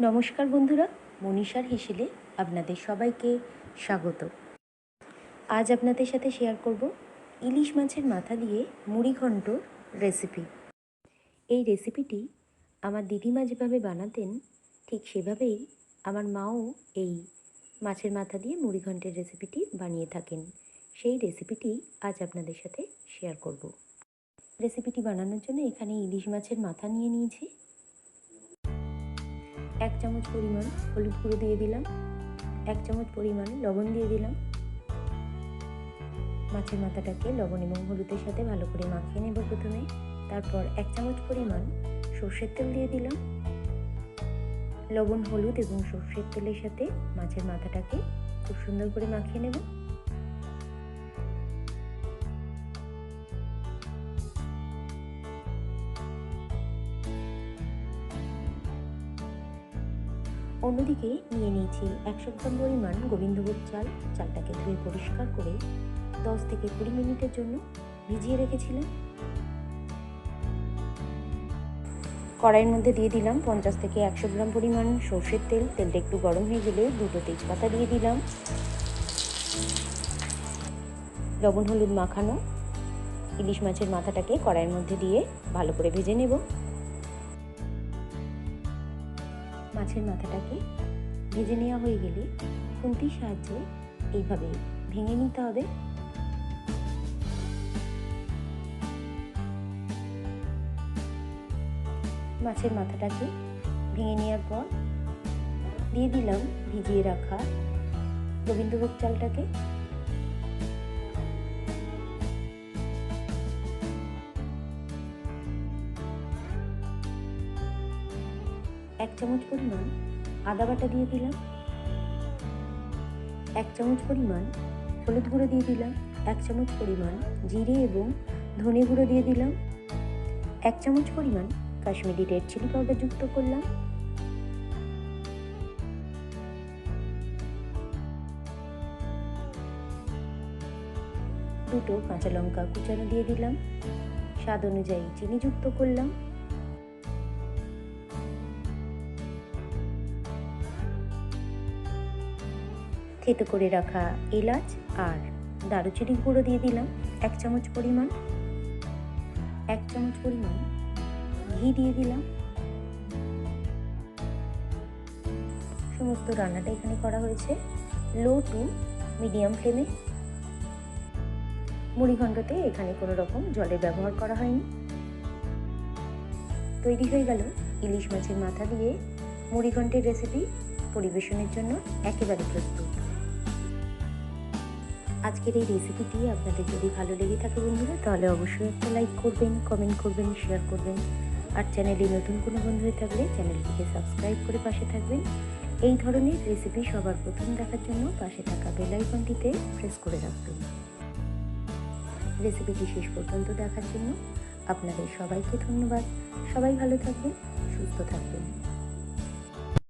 নমস্কার বন্ধুরা, মনীষার হেসেলে আপনাদের সবাইকে স্বাগত। আজ আপনাদের সাথে শেয়ার করব ইলিশ মাছের মাথা দিয়ে মুড়িঘণ্ট রেসিপি এই রেসিপিটি আমার দিদিমা যেভাবে বানাতেন, ঠিক সেভাবেই আমার মাও এই মাছের মাথা দিয়ে মুড়িঘণ্টের রেসিপিটি বানিয়ে থাকেন। সেই রেসিপিটি আজ আপনাদের সাথে শেয়ার করব। রেসিপিটি বানানোর জন্য এখানে ইলিশ মাছের মাথা নিয়ে নিয়েছি। এক চামচ পরিমাণ হলুদ গুঁড়ো দিয়ে দিলাম। এক চামচ পরিমাণ লবণ দিয়ে দিলাম। মাছের মাথাটাকে লবণ এবং হলুদের সাথে ভালো করে মাখিয়ে নেব প্রথমে। তারপর এক চামচ পরিমাণ সর্ষের তেল দিয়ে দিলাম। লবণ, হলুদ এবং সর্ষের তেলের সাথে মাছের মাথাটাকে খুব সুন্দর করে মাখিয়ে নেব। অন্যদিকে নিয়ে নিয়েছি একশো গ্রাম পরিমাণ গোবিন্দভোগ চাল। চালটাকে ধুয়ে পরিষ্কার করে দশ থেকে কুড়ি মিনিটের জন্য ভিজিয়ে রেখেছিলাম। কড়াইয়ের মধ্যে দিয়ে দিলাম পঞ্চাশ থেকে একশো গ্রাম পরিমাণ সর্ষের তেল। তেলটা একটু গরম হয়ে গেলে দুটো তেজপাতা দিয়ে দিলাম। লবণ, হলুদ মাখানো। ইলিশ মাছের মাথাটাকে কড়াইয়ের মধ্যে দিয়ে ভালো করে ভেজে নেব। মাছের মাথাটাকে ভেজে নেওয়া হয়ে গেলে খুন্তির সাহায্যে এইভাবে ভেঙে নিতে হবে। মাছের মাথাটাকে ভেঙে নেওয়ার পর দিয়ে দিলাম ভিজিয়ে রাখা গোবিন্দভোগ চালটাকে। এক চামচ পরিমাণ আদা বাটা দিয়ে দিলাম। এক চামচ পরিমাণ হলুদ গুঁড়ো দিয়ে দিলাম। এক চামচ পরিমাণ জিরে এবং ধনে গুঁড়ো দিয়ে দিলাম। এক চামচ পরিমাণ কাশ্মীরি রেড চিলি পাউডার যুক্ত করলাম। দুটো কাঁচা লঙ্কা কুচানো দিয়ে দিলাম। স্বাদ অনুযায়ী চিনি যুক্ত করলাম। থেতো করে রাখা এলাচ আর দারুচিনি গুঁড়ো দিয়ে দিলাম এক চামচ পরিমাণ। এক চামচ পরিমাণ ঘি দিয়ে দিলাম। সমস্ত রান্নাটা এখানে করা হয়েছে লো টু মিডিয়াম ফ্লেমে। মুড়িঘণ্টতে এখানে কোনো রকম জলের ব্যবহার করা হয়নি। তৈরি হয়ে গেল ইলিশ মাছের মাথা দিয়ে মুড়িঘণ্টের রেসিপি পরিবেশনের জন্য একেবারে প্রস্তুত। আজকের এই রেসিপিটি আপনাদের যদি ভালো লেগে থাকে বন্ধুরা, তাহলে অবশ্যই একটা লাইক করবেন কমেন্ট করবেন শেয়ার করবেন। আর চ্যানেলে নতুন কোনো বন্ধু হয়ে থাকলে চ্যানেলটিকে সাবস্ক্রাইব করে পাশে থাকবেন। এই ধরনের রেসিপি সবার প্রথম দেখার জন্য পাশে থাকা বেল আইকনটিতে প্রেস করে রাখবেন। রেসিপিটি শেষ পর্যন্ত দেখার জন্য আপনাদের সবাইকে ধন্যবাদ। সবাই ভালো থাকবেন, সুস্থ থাকবেন।